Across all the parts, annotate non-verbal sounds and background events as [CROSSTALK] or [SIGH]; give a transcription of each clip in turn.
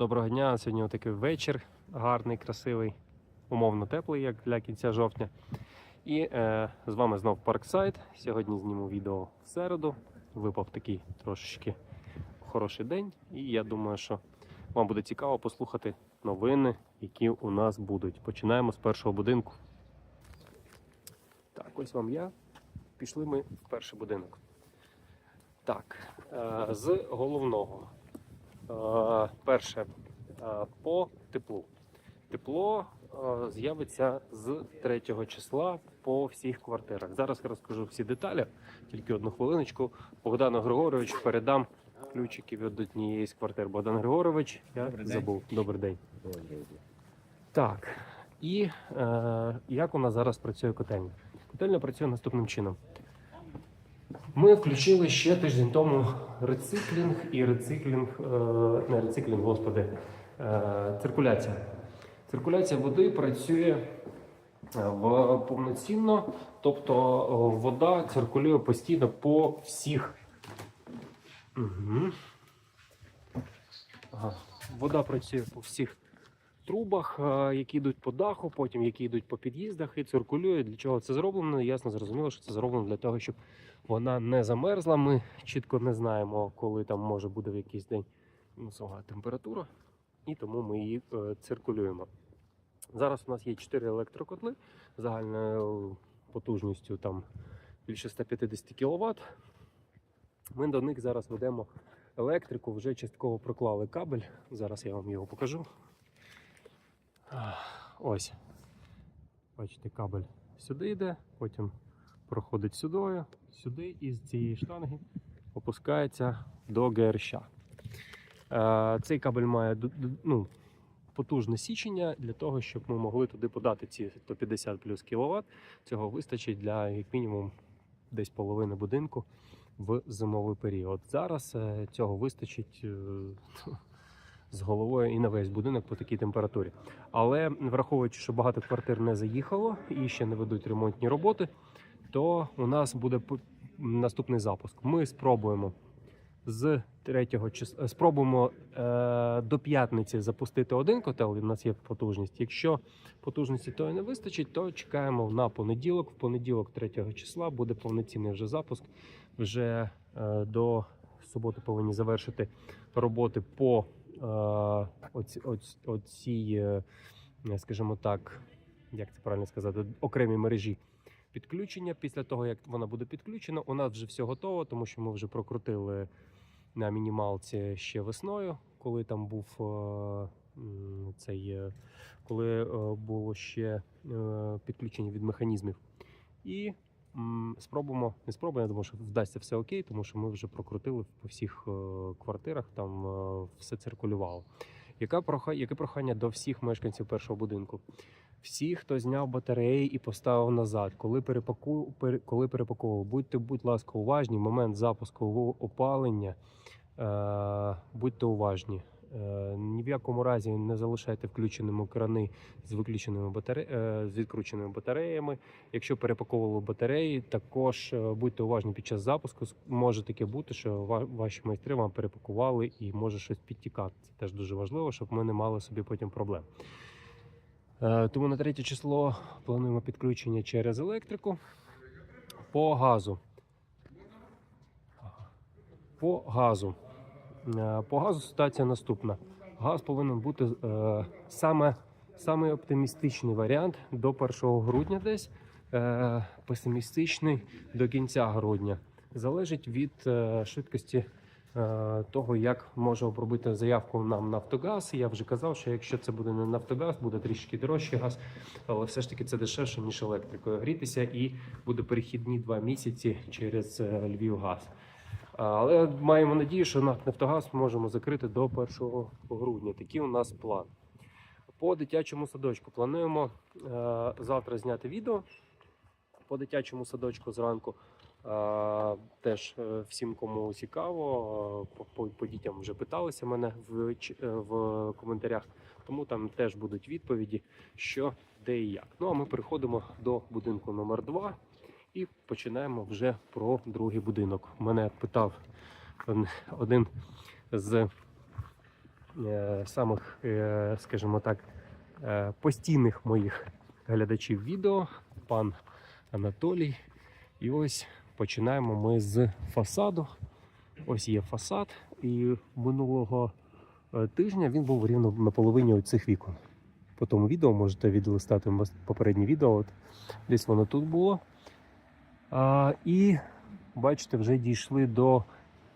Доброго дня. Сьогодні такий вечір гарний, красивий, умовно теплий, як для кінця жовтня. І е, з вами знов Парксайд. Сьогодні зніму відео в середу. Випав такий трошечки хороший день. І я думаю, що вам буде цікаво послухати новини, які у нас будуть. Починаємо з першого будинку. Так, ось вам я. Пішли ми в перший будинок. Так, е, з головного. Е, Перше е, по теплу. Тепло е, з'явиться з 3 числа по всіх квартирах. Зараз я розкажу всі деталі, тільки одну хвилиночку. Богдану Григоровичу передам ключики від однієї з квартир. Богдан Григорович, я Добрий день. забув. Добрий день. Так, і е, як у нас зараз працює котельня? Котельня працює наступним чином. Ми включили ще тиждень тому рециклінг і рециклінг, е, не рециклінг, господи, е, циркуляція. Циркуляція води працює е, повноцінно, тобто вода циркулює постійно по всіх. Угу. Вода працює по всіх трубах, е, які йдуть по даху, потім які йдуть по під'їздах і циркулює. Для чого це зроблено? Ясно зрозуміло, що це зроблено для того, щоб вона не замерзла. Ми чітко не знаємо, коли там може бути в якийсь день мінусова температура, і тому ми її е, циркулюємо. Зараз у нас є 4 електрокотли загальною потужністю там більше 150 кВт. Ми до них зараз ведемо електрику, вже частково проклали кабель. Зараз я вам його покажу. Ось. Бачите, кабель сюди йде, потім проходить сюди, сюди і з цієї штанги опускається до ГРЩ. Е, Цей кабель має ну, потужне січення для того, щоб ми могли туди подати ці 150 плюс кВт. Цього вистачить для як мінімум десь половини будинку в зимовий період. Зараз е, цього вистачить е, з головою і на весь будинок по такій температурі. Але враховуючи, що багато квартир не заїхало і ще не ведуть ремонтні роботи, то у нас буде наступний запуск. Ми спробуємо з 3 числа спробуємо е, до п'ятниці запустити один котел. У нас є потужність. Якщо потужності тої не вистачить, то чекаємо на понеділок. В понеділок, 3 числа, буде повноцінний вже запуск. Вже е, до суботи повинні завершити роботи по е, оці, оці, е, скажімо так, як це правильно сказати, окремій мережі підключення. Після того, як вона буде підключена, у нас вже все готово, тому що ми вже прокрутили на мінімалці ще весною, коли там був е, цей, коли було ще підключення від механізмів. І спробуємо, не спробуємо, я думаю, що вдасться все окей, тому що ми вже прокрутили по всіх е, квартирах, там е, все циркулювало. Яка проха... Яке прохання до всіх мешканців першого будинку? Всі, хто зняв батареї і поставив назад, коли перепаку... пере... коли перепаковував, будьте, будь ласка, уважні. Момент запуску опалення, е... будьте уважні. Е... Ні в якому разі не залишайте включеними крани з виключеними батаре... е... з відкрученими батареями. Якщо перепаковували батареї, також е, будьте уважні під час запуску. Може таке бути, що ваші майстри вам перепакували і може щось підтікати. Це теж дуже важливо, щоб ми не мали собі потім проблем. Тому на третє число плануємо підключення через електрику по газу. По газу. Е, По газу ситуація наступна. Газ повинен бути е, саме самий оптимістичний варіант до 1 грудня десь, е, песимістичний до кінця грудня. Залежить від е, швидкості е, того, як може обробити заявку нам Нафтогаз. Я вже казав, що якщо це буде не Нафтогаз, буде трішки дорожчий газ, але все ж таки це дешевше, ніж електрикою грітися, і буде перехідні два місяці через е, Львівгаз. Але маємо надію, що НАК Нафтогаз можемо закрити до 1 грудня. Такий у нас план. По дитячому садочку плануємо е, завтра зняти відео по дитячому садочку зранку. Е, теж е, всім, кому цікаво, по, дітям вже питалися мене в, в коментарях, тому там теж будуть відповіді, що, де і як. Ну а ми переходимо до будинку номер 2 і починаємо вже про другий будинок. Мене питав один з е, самих, е, скажімо так, е, постійних моїх глядачів відео, пан Анатолій. І ось починаємо ми з фасаду. Ось є фасад, і минулого е, тижня він був рівно на половині цих вікон. По тому відео можете відлистати попереднє відео. От десь воно тут було. І бачите, вже дійшли до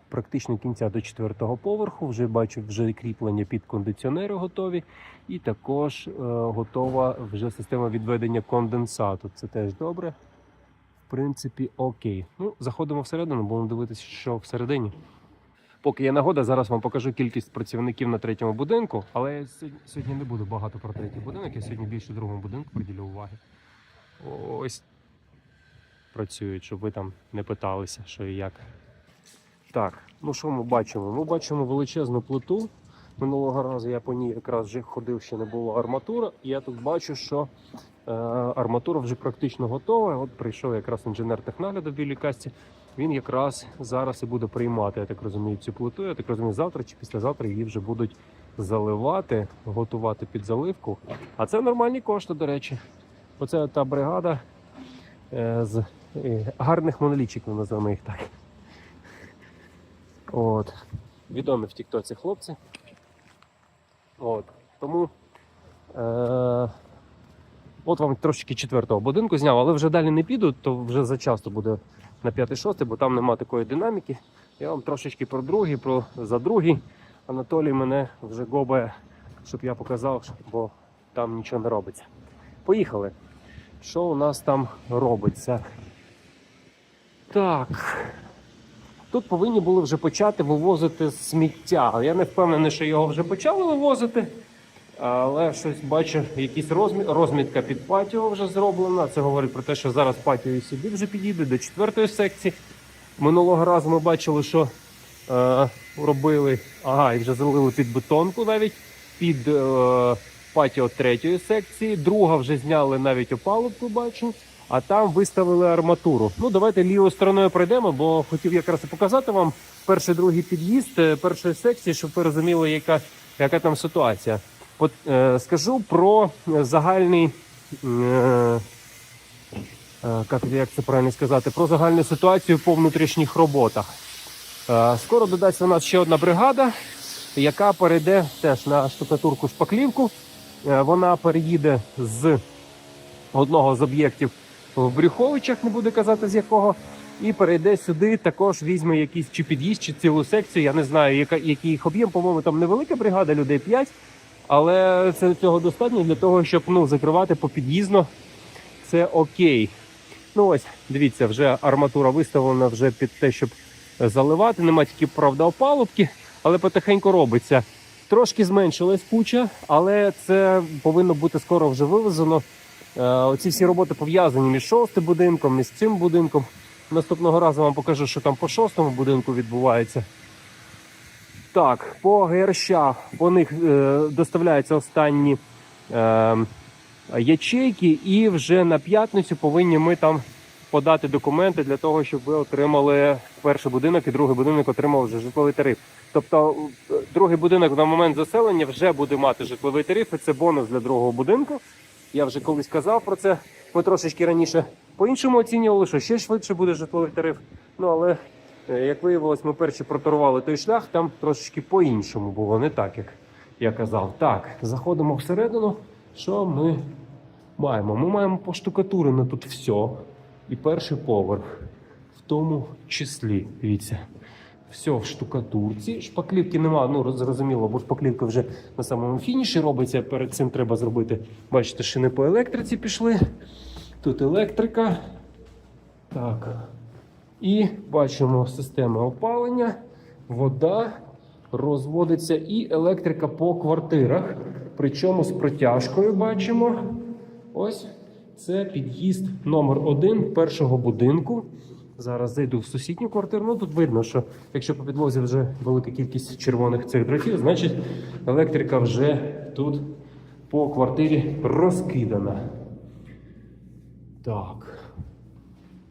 практично кінця до четвертого поверху. Вже бачу, вже кріплення під кондиціонери готові, і також е, готова вже система відведення конденсату. Це теж добре. В принципі, окей. Ну, заходимо всередину, будемо дивитися, що всередині. Поки є нагода, зараз вам покажу кількість працівників на третьому будинку, але я сьогодні не буду багато про третій будинок, я сьогодні більше другому будинку приділю уваги. Ось працюють, щоб ви там не питалися, що і як. Так, ну що ми бачимо? Ми бачимо величезну плиту. Минулого разу я по ній якраз вже ходив, ще не було арматура. І я тут бачу, що е, арматура вже практично готова. От прийшов якраз інженер технагляду в білій касті. Він якраз зараз і буде приймати, я так розумію, цю плиту. Я так розумію, завтра чи післязавтра її вже будуть заливати, готувати під заливку. А це нормальні кошти, до речі. Оце та бригада е, з гарних монолітчиків, називаємо їх так. От. Відомі в Тіктоці хлопці. От. Тому. Е- От вам трошечки четвертого будинку зняв, але вже далі не піду, то вже зачасто буде на 5-6, бо там нема такої динаміки. Я вам трошечки про другий, про за другий. Анатолій мене вже гобає, щоб я показав, бо там нічого не робиться. Поїхали. Що у нас там робиться? Так. Тут повинні були вже почати вивозити сміття. Я не впевнений, що його вже почали вивозити. Але щось бачу, якісь розмі... розмітка під патіо вже зроблена. Це говорить про те, що зараз патіо і сюди вже підійде до четвертої секції. Минулого разу ми бачили, що е, робили, ага, і вже залили під бетонку навіть під е, патіо третьої секції. Друга вже зняли навіть опалубку, бачу, а там виставили арматуру. Ну, давайте лівою стороною пройдемо, бо хотів якраз і показати вам перший другий під'їзд е, першої секції, щоб ви розуміли, яка, яка там ситуація. От, е, скажу про загальний. Е, е, як, це правильно сказати, про загальну ситуацію по внутрішніх роботах. Е, Скоро додасться у нас ще одна бригада, яка перейде теж на штукатурку шпаклівку. Вона переїде з одного з об'єктів в Брюховичах, не буду казати з якого, і перейде сюди. Також візьме якийсь чи під'їзд, чи цілу секцію. Я не знаю, яка, який їх об'єм. По-моєму, там невелика бригада, людей 5. Але це цього достатньо для того, щоб ну, закривати по під'їзно. Це окей. Ну ось, дивіться, вже арматура виставлена вже під те, щоб заливати. Нема тільки правда опалубки, але потихеньку робиться. Трошки зменшилась куча, але це повинно бути скоро вже вивезено. Е, Оці всі роботи пов'язані між шостим будинком, між цим будинком. Наступного разу вам покажу, що там по шостому будинку відбувається. Так, по ГРЩ по них е, доставляються останні е, ячейки, і вже на п'ятницю повинні ми там подати документи для того, щоб ви отримали перший будинок і другий будинок отримав вже житловий тариф. Тобто е, другий будинок на момент заселення вже буде мати житловий тариф, і це бонус для другого будинку. Я вже колись казав про це. Ми трошечки раніше по-іншому оцінювали, що ще швидше буде житловий тариф. Ну але Е, Як виявилось, ми перші проторували той шлях, там трошечки по-іншому було, не так, як я казав. Так, заходимо всередину. Що ми маємо? Ми маємо поштукатурено тут все. І перший поверх, в тому числі. Дивіться, все в штукатурці. Шпаклівки нема, ну зрозуміло, бо шпаклівка вже на самому фініші робиться. Перед цим треба зробити. Бачите, шини по електриці пішли. Тут електрика. Так. І бачимо система опалення, вода розводиться і електрика по квартирах. Причому з протяжкою бачимо. Ось це під'їзд номер один першого будинку. Зараз зайду в сусідню квартиру. Ну тут видно, що якщо по підлозі вже велика кількість червоних цих дротів, значить електрика вже тут по квартирі розкидана. Так.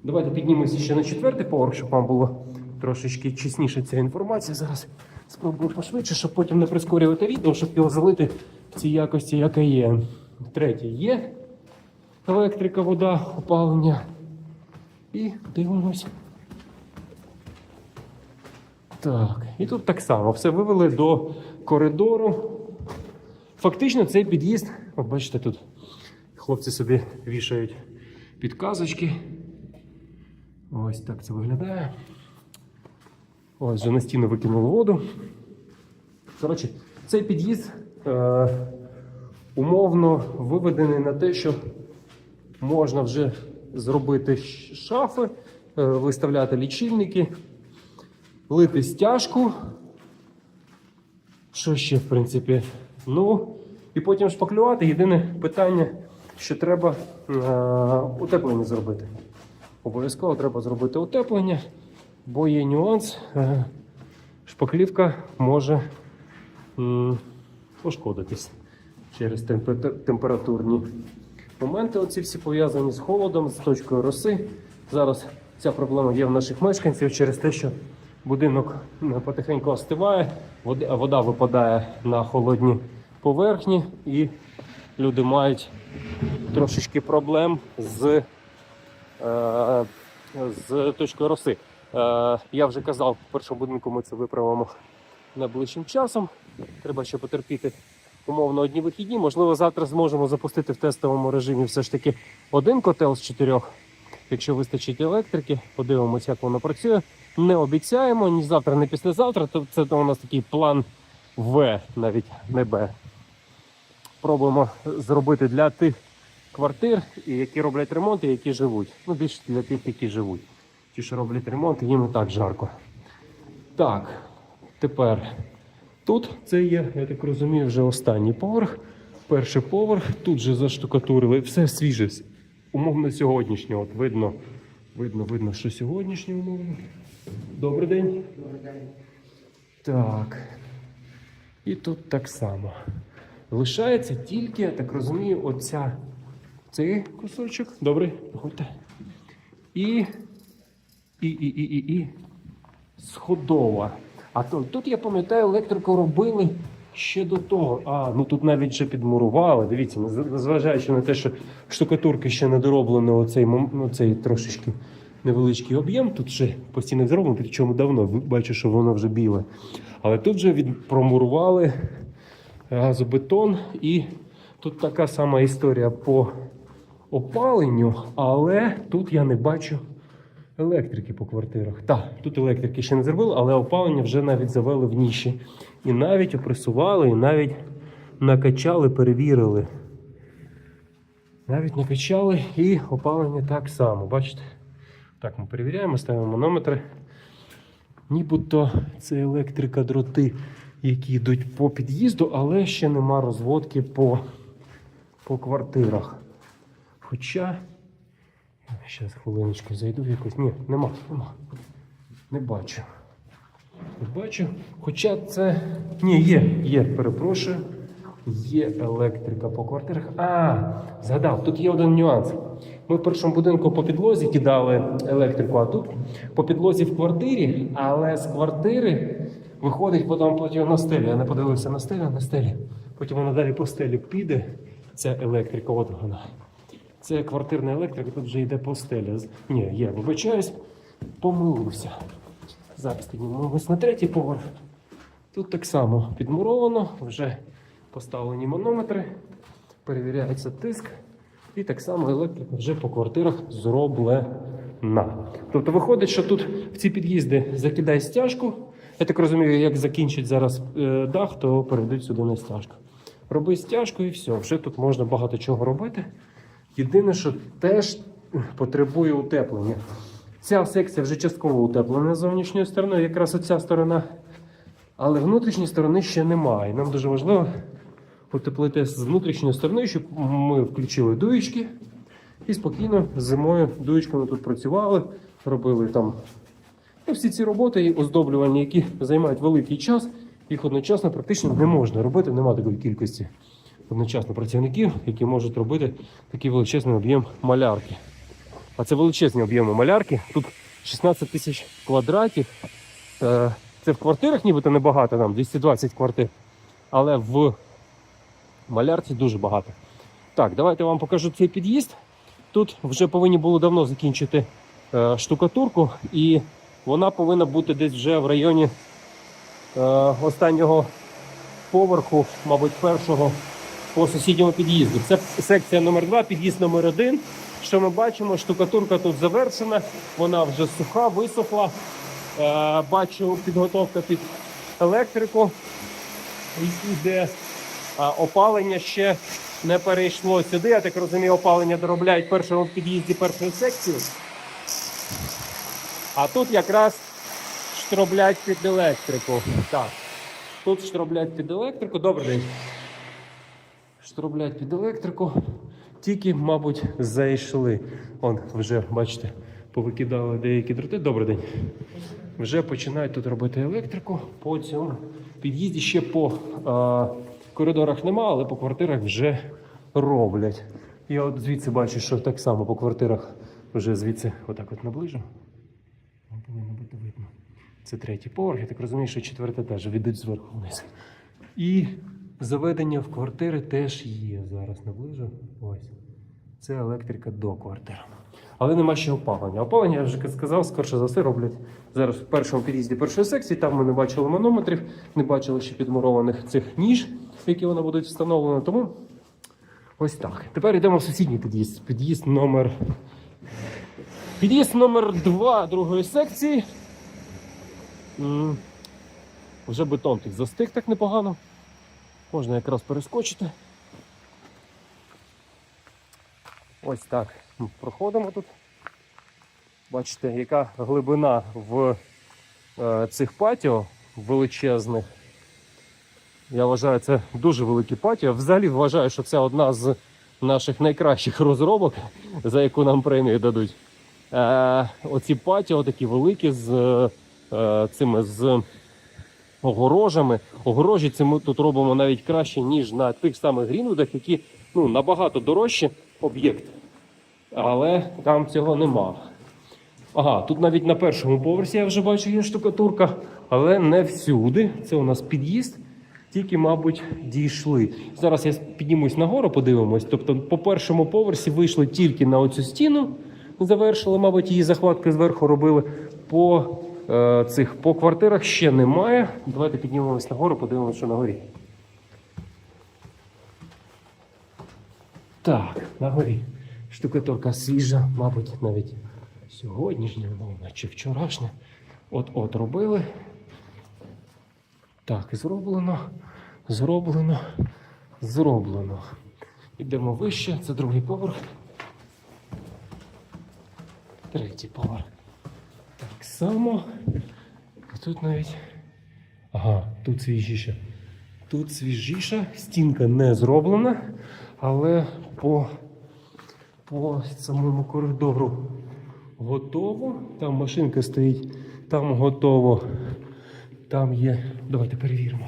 Давайте піднімемося ще на четвертий поверх, щоб вам було трошечки чесніше ця інформація. Зараз Спробую пошвидше, щоб потім не прискорювати відео, щоб його залити в цій якості, яка є. Третє є електрика, вода, опалення. І дивимось. Так, і тут так само все вивели до коридору. Фактично цей під'їзд, от бачите, тут хлопці собі вішають підказочки. Ось так це виглядає. Ось вже на стіну викинули воду. Коротше, цей під'їзд е, умовно виведений на те, що можна вже зробити шафи, е, виставляти лічильники, лити стяжку. Що ще, в принципі? Ну, і потім шпаклювати. Єдине питання, що треба е, утеплення зробити. Обов'язково треба зробити утеплення, бо є нюанс. е, Шпаклівка може пошкодитись через темпе- температурні моменти. Оці всі пов'язані з холодом, з точкою роси. Зараз ця проблема є в наших мешканців через те, що будинок потихеньку остиває, вода випадає на холодні поверхні, і люди мають трошечки проблем з, е, з точкою роси. Е, я вже казав, в першому будинку ми це виправимо найближчим часом. Треба ще потерпіти умовно одні вихідні. Можливо, завтра зможемо запустити в тестовому режимі все ж таки один котел з чотирьох. Якщо вистачить електрики, подивимося, як воно працює. Не обіцяємо ні завтра, ні післязавтра. То це у нас такий план В, навіть не Б. Пробуємо зробити для тих квартир, які роблять ремонт, і які живуть. Ну, більше для тих, які живуть. Ті, що роблять ремонт, їм і так жарко. Так, тепер тут це є, я так розумію, вже останній поверх. Перший поверх, тут же заштукатурили, все свіже, умовно сьогоднішнє. От видно, видно, видно, що сьогоднішнє умовно. Добрий день. Добрий день. Так. І тут так само. Лишається тільки, я так розумію, оця цей кусочок. Добре, проходьте. І. І, і, і, і, і. Сходова. А то, тут, я пам'ятаю, електрику робили ще до того. А, ну тут навіть вже підмурували. Дивіться, незважаючи на те, що штукатурки ще не дороблено оцей, мом- ну, трошечки невеличкий об'єм. Тут ще постійно зроблено, причому давно. Бачу, що воно вже біле. Але тут вже промурували газобетон, і тут така сама історія по опаленню, але тут я не бачу електрики по квартирах. Так, тут електрики ще не зробили, але опалення вже навіть завели в ніші. І навіть опресували, і навіть накачали, перевірили. Навіть накачали і опалення так само. Бачите? Так, ми перевіряємо, ставимо манометри. Нібито це електрика дроти, які йдуть по під'їзду, але ще нема розводки по, по квартирах. Хоча. Зараз хвилиночку зайду в якусь. Ні, нема, нема. Не бачу. Не бачу. Хоча це. Ні, є, є, перепрошую. Є електрика по квартирах. А, згадав, тут є один нюанс. Ми в першому будинку по підлозі кидали електрику, а тут по підлозі в квартирі, але з квартири виходить потім, потім на стелі. Я не подивився на стелю, на стелі. Потім вона далі по стелі піде. Ця електрика, от вона. Це квартирна електрика, тут вже йде по стелі. З- Ні, я вибачаюсь, помилився. Зараз піднімемось на третій поверх. Тут так само підмуровано, вже поставлені манометри, перевіряється тиск, і так само електрика вже по квартирах зроблена. Тобто виходить, що тут в ці під'їзди закидай стяжку. Я так розумію, як закінчить зараз е, дах, то перейдуть сюди на стяжку. Роби стяжку і все. Вже тут можна багато чого робити. Єдине, що теж потребує утеплення. Ця секція вже частково утеплена з зовнішньої сторони, якраз оця сторона. Але внутрішньої сторони ще немає. Нам дуже важливо утеплити з внутрішньої сторони, щоб ми включили дуєчки і спокійно зимою дуєчками тут працювали, робили там ну, всі ці роботи і оздоблювання, які займають великий час, їх одночасно практично не можна робити, немає такої кількості одночасно працівників, які можуть робити такий величезний об'єм малярки. А це величезні об'єми малярки. Тут 16 тисяч квадратів. Е, Це в квартирах нібито небагато, там 220 квартир. Але в малярці дуже багато. Так, давайте вам покажу цей під'їзд. Тут вже повинні було давно закінчити е, штукатурку, і вона повинна бути десь вже в районі е, останнього поверху, мабуть, першого по сусідньому під'їзду. Це секція номер 2 під'їзд номер 1 Що ми бачимо? Штукатурка тут завершена, вона вже суха, висохла. Е, бачу підготовка під електрику. Іде опалення ще не перейшло сюди. Я так розумію, опалення доробляють в першому під'їзді першої секції. А тут якраз штроблять під електрику. Так. Тут штроблять під електрику. Добрий день. Штроблять під електрику. Тільки, мабуть, зайшли. Он вже, бачите, повикидали деякі дроти. Добрий день. Вже починають тут робити електрику по цьому під'їзді. Ще по е, коридорах нема, але по квартирах вже роблять. Я от звідси бачу, що так само по квартирах вже звідси отак от наближу. Повинно бути видно. Це третій поверх, я так розумію, що четвертий теж відуть зверху вниз. І заведення в квартири теж є. Зараз наближу. Ось. Це електрика до квартири. Але нема ще опалення. Опалення, я вже сказав, скорше за все роблять зараз в першому під'їзді першої секції. Там ми не бачили манометрів, не бачили ще підмурованих цих ніж, які вони будуть встановлені. Тому ось так. Тепер йдемо в сусідній під'їзд. Під'їзд номер. Під'їзд номер 2 другої секції. Вже бетон тут застиг так непогано. Можна якраз перескочити. Ось так. Проходимо тут. Бачите, яка глибина в е, цих патіо величезних. Я вважаю, це дуже великі патіо. Взагалі вважаю, що це одна з наших найкращих розробок, за яку нам премію дадуть. Е, оці патіо такі великі з е, цими з огорожами. Огорожі це ми тут робимо навіть краще, ніж на тих самих Грінвудах, які ну, набагато дорожчі об'єкт. Але там цього нема. Ага, тут навіть на першому поверсі я вже бачу є штукатурка, але не всюди. Це у нас під'їзд. Тільки, мабуть, дійшли. Зараз я піднімусь нагору, подивимось. Тобто, по першому поверсі вийшли тільки на оцю стіну, завершили, мабуть, її захватки зверху робили. По цих по квартирах ще немає. Давайте піднімемось нагору, подивимось, що на горі. Так, на горі. Штукатурка свіжа, мабуть, навіть сьогоднішня, мовна чи вчорашня. От-от робили. Так, зроблено, зроблено, зроблено. Йдемо вище, це другий поверх. Третій поверх. Само. І тут навіть. Ага, тут свіжіше. Тут свіжіша, стінка не зроблена, але по, по самому коридору готово. Там машинка стоїть, там готово. Там є. Давайте перевіримо.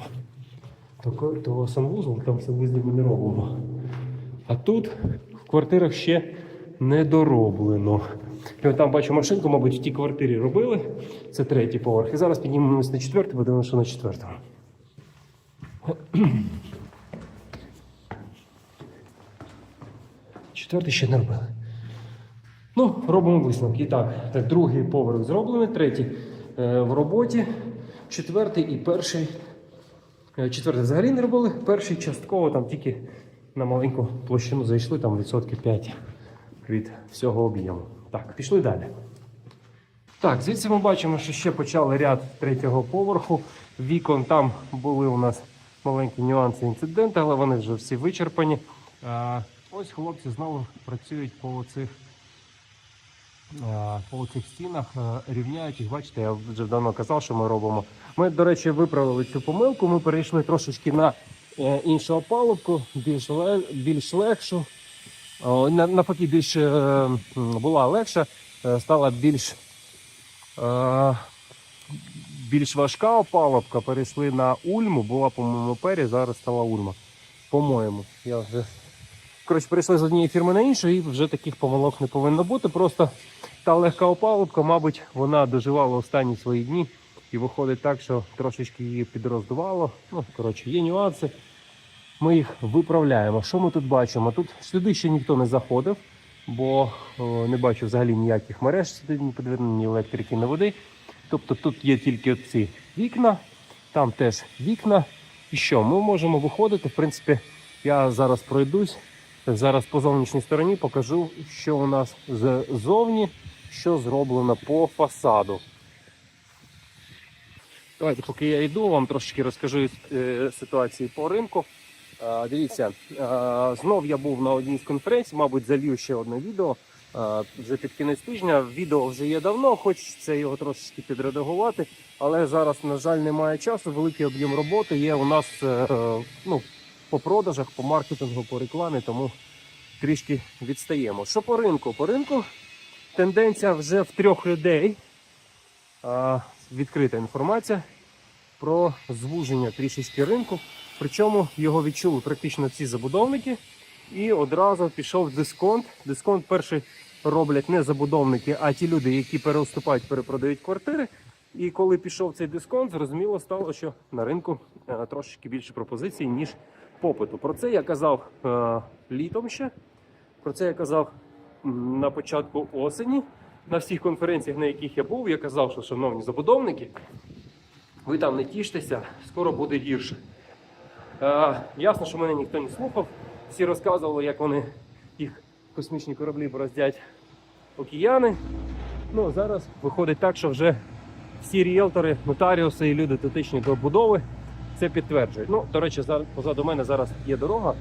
То, то санвузол, там санвузлів ми не робимо. А тут в квартирах ще не дороблено. І там бачу машинку, мабуть, в тій квартирі робили. Це третій поверх. І зараз піднімемось на четвертий, будемо, що на четвертому. Четвертий ще не робили. Ну, робимо висновки. І так, так, другий поверх зроблений, третій е, в роботі, четвертий і перший. Е, Четвертий взагалі не робили. Перший частково там тільки на маленьку площину зайшли, там відсотки 5 від всього об'єму. Так, пішли далі. Так, звідси ми бачимо, що ще почали ряд третього поверху. Вікон там були у нас маленькі нюанси інциденти, але вони вже всі вичерпані. Ось хлопці знову працюють по цих по цих стінах рівняють їх. Бачите, я вже давно казав, що ми робимо. Ми, до речі, виправили цю помилку. Ми перейшли трошечки на е, іншу опалубку, більш легшу. Навпаки, більш е, була легша, е, стала більш, е, більш важка опалубка. Перейшли на ульму, була, по-моєму, пері, зараз стала ульма. По-моєму, я вже Коротше, перейшли з однієї фірми на іншу, і вже таких помилок не повинно бути. Просто та легка опалубка, мабуть, вона доживала останні свої дні І виходить так, що трошечки її підроздувало. Ну, коротше, є нюанси. Ми їх виправляємо. Що ми тут бачимо? Тут сюди ще ніхто не заходив, бо не бачу взагалі ніяких мереж, сюди не підведено, ні електрики, ні води. Тобто тут є тільки ці вікна, там теж вікна. І що? Ми можемо виходити. В принципі, я зараз пройдусь. Зараз по зовнішній стороні покажу, що у нас ззовні, що зроблено по фасаду. Давайте, поки я йду, вам трошки розкажу е, ситуації по ринку. Е, дивіться, е, знов я був на одній з конференцій, мабуть, залью ще одне відео. Е, вже під кінець тижня. Відео вже є давно, хочеться його трошки підредагувати, але зараз, на жаль, немає часу. Великий об'єм роботи є у нас ну, по продажах, по маркетингу, по рекламі, тому трішки відстаємо. Що по ринку? По ринку тенденція вже в трьох людей. Відкрита інформація про звуження трішечки ринку. Причому його відчули практично всі забудовники. І одразу пішов дисконт. Дисконт перший роблять не забудовники, а ті люди, які переуступають, перепродають квартири. І коли пішов цей дисконт, зрозуміло стало, що на ринку е, трошечки більше пропозицій, ніж попиту. Про це я казав е, літом ще. Про це я казав на початку осені. На всіх конференціях, на яких я був, я казав, що шановні забудовники, ви там не тіштеся, скоро буде гірше. Е, ясно, що мене ніхто не слухав. Всі розказували, як вони їх космічні кораблі бороздять океани. Ну, зараз виходить так, що вже всі ріелтори, нотаріуси і люди дотичні до будови це підтверджують. Ну, до речі, позаду мене зараз є дорога,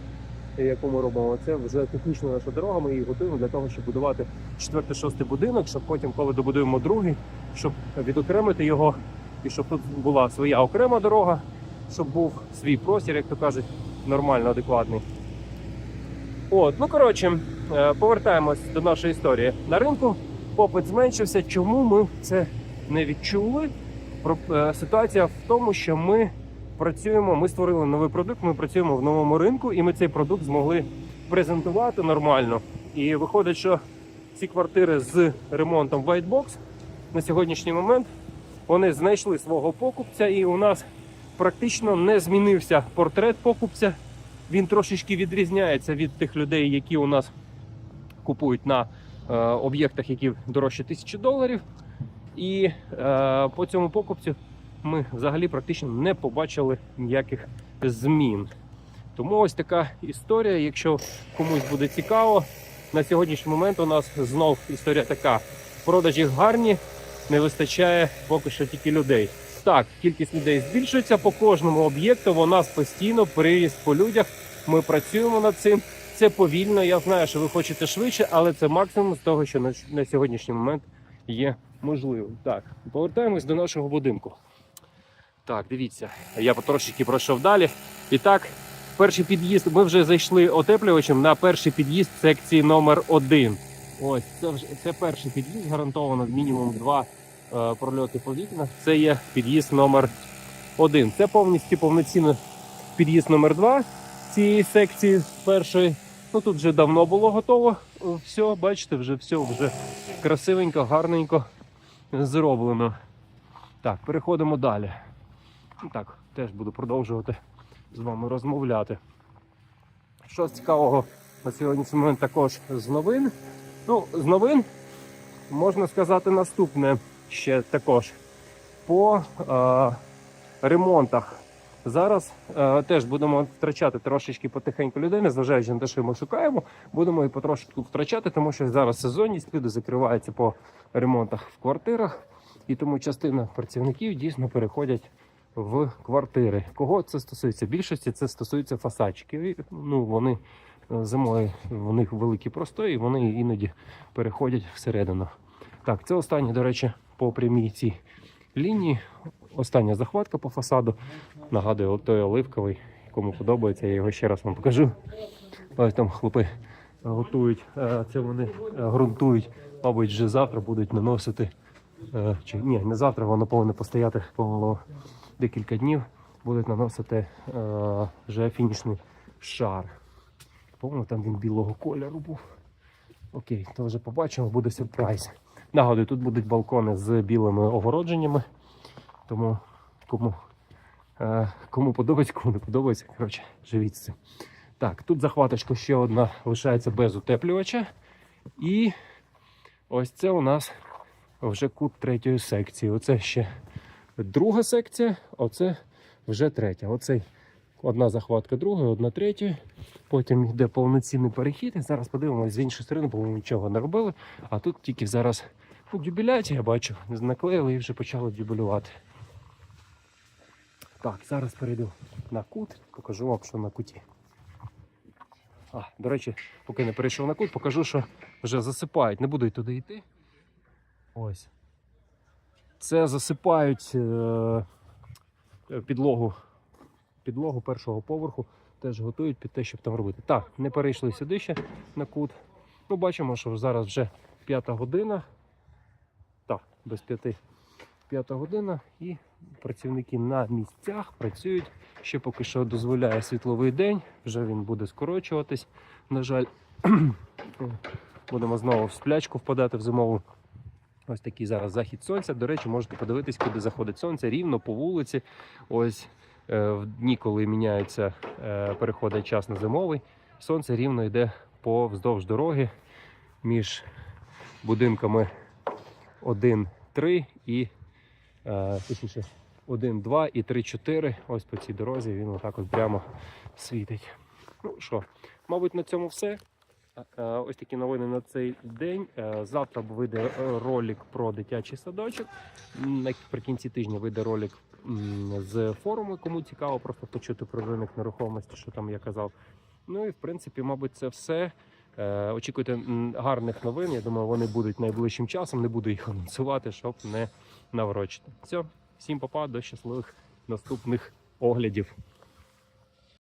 яку ми робимо. Це вже технічна наша дорога. Ми її готуємо для того, щоб будувати четвертий, шостий будинок, щоб потім, коли добудуємо другий, щоб відокремити його і щоб тут була своя окрема дорога, щоб був свій простір, як то кажуть, нормально, адекватний. От, ну коротше, е, повертаємось до нашої історії. На ринку попит зменшився. Чому ми це не відчули? Е, Ситуація в тому, що ми працюємо, ми створили новий продукт, ми працюємо в новому ринку, і ми цей продукт змогли презентувати нормально. І виходить, що ці квартири з ремонтом White Box на сьогоднішній момент вони знайшли свого покупця, і у нас практично не змінився портрет покупця. Він трошечки відрізняється від тих людей, які у нас купують на е, об'єктах, які дорожче тисячі доларів. І е, по цьому покупцю ми взагалі практично не побачили ніяких змін. Тому ось така історія. Якщо комусь буде цікаво, на сьогоднішній момент у нас знов історія така: продажі гарні, не вистачає поки що тільки людей. Так, кількість людей збільшується по кожному об'єкту. У нас постійно приріст по людях. Ми працюємо над цим. Це повільно. Я знаю, що ви хочете швидше, але це максимум з того, що на, сьогоднішній момент є можливим. Так, повертаємось до нашого будинку. Так, дивіться, я потрошки пройшов далі. І так, перший під'їзд. Ми вже зайшли отеплювачем на перший під'їзд секції номер 1 Ось це вже це перший під'їзд, гарантовано мінімум два е, прольоти по вікнах. Це є під'їзд номер 1 Це повністю повноцінно під'їзд номер 2 цієї секції першої. Ну тут вже давно було готово. Все, бачите, вже все вже красивенько, гарненько зроблено. Так, переходимо далі. Так, теж буду продовжувати з вами розмовляти. Що цікавого на сьогоднішній момент також з новин. Ну, з новин можна сказати наступне ще також. По е, ремонтах. Зараз е, теж будемо втрачати трошечки потихеньку людей, незважаючи на те, що ми шукаємо, будемо і потрошку втрачати, тому що зараз сезонність, люди закриваються по ремонтах в квартирах, і тому частина працівників дійсно переходять в квартири. Кого це стосується? Більшості це стосується фасадчиків. Ну, вони е, зимою в них великі простої, вони іноді переходять всередину. Так, це останнє, до речі, по прямій цій лінії. Остання захватка по фасаду. Нагадую, той оливковий, кому подобається, я його ще раз вам покажу. Ось там хлопи готують, е, це вони е, ґрунтують. Мабуть, вже завтра будуть наносити. е, Чи ні, не завтра, воно повинно постояти по декілька днів. Будуть наносити е, вже фінішний шар. По-моєму, там він білого кольору був. Окей, то вже побачимо, буде сюрприз. Нагадую, тут будуть балкони з білими огородженнями. Тому кому, е, кому подобається, кому не подобається, коротше, живіть з цим. Так, тут захваточка ще одна лишається без утеплювача. І ось це у нас вже кут третьої секції. Оце ще друга секція, оце вже третя. Оцей одна захватка другої, одна третьої. Потім йде повноцінний перехід. І зараз подивимося з іншої сторони, по-моєму, нічого не робили. А тут тільки зараз дюбіляті, я бачу, наклеїли і вже почали дюбелювати. Так, зараз перейду на кут, покажу вам, що на куті. А, до речі, поки не перейшов на кут, покажу, що вже засипають. Не буду й туди йти. Ось. Це засипають е, підлогу, підлогу першого поверху. Теж готують під те, щоб там робити. Так, не перейшли сюди ще на кут. Ну, бачимо, що зараз вже п'ята година. Без п'яти. П'ята година і працівники на місцях працюють. Ще поки що дозволяє світловий день, вже він буде скорочуватись. На жаль, [CLEARS THROAT] будемо знову в сплячку впадати в зимову. Ось такий зараз захід сонця. До речі, можете подивитись, куди заходить сонце, рівно по вулиці. Ось е, в дні, коли міняється, е, переходить час на зимовий, сонце рівно йде по вздовж дороги між будинками 1, 3 і е, точніше 1, 2 і 3, 4. Ось по цій дорозі він отак от прямо світить. Ну що, мабуть, на цьому все. Е, Ось такі новини на цей день. Е, Завтра вийде е, ролик про дитячий садочок. Наприкінці тижня вийде ролик з форуму, кому цікаво просто почути про ринок нерухомості, що там я казав. Ну і в принципі, мабуть, це все. Е, Очікуйте гарних новин. Я думаю, вони будуть найближчим часом. Не буду їх анонсувати, щоб не наврочити. Все, всім папа, до щасливих наступних оглядів.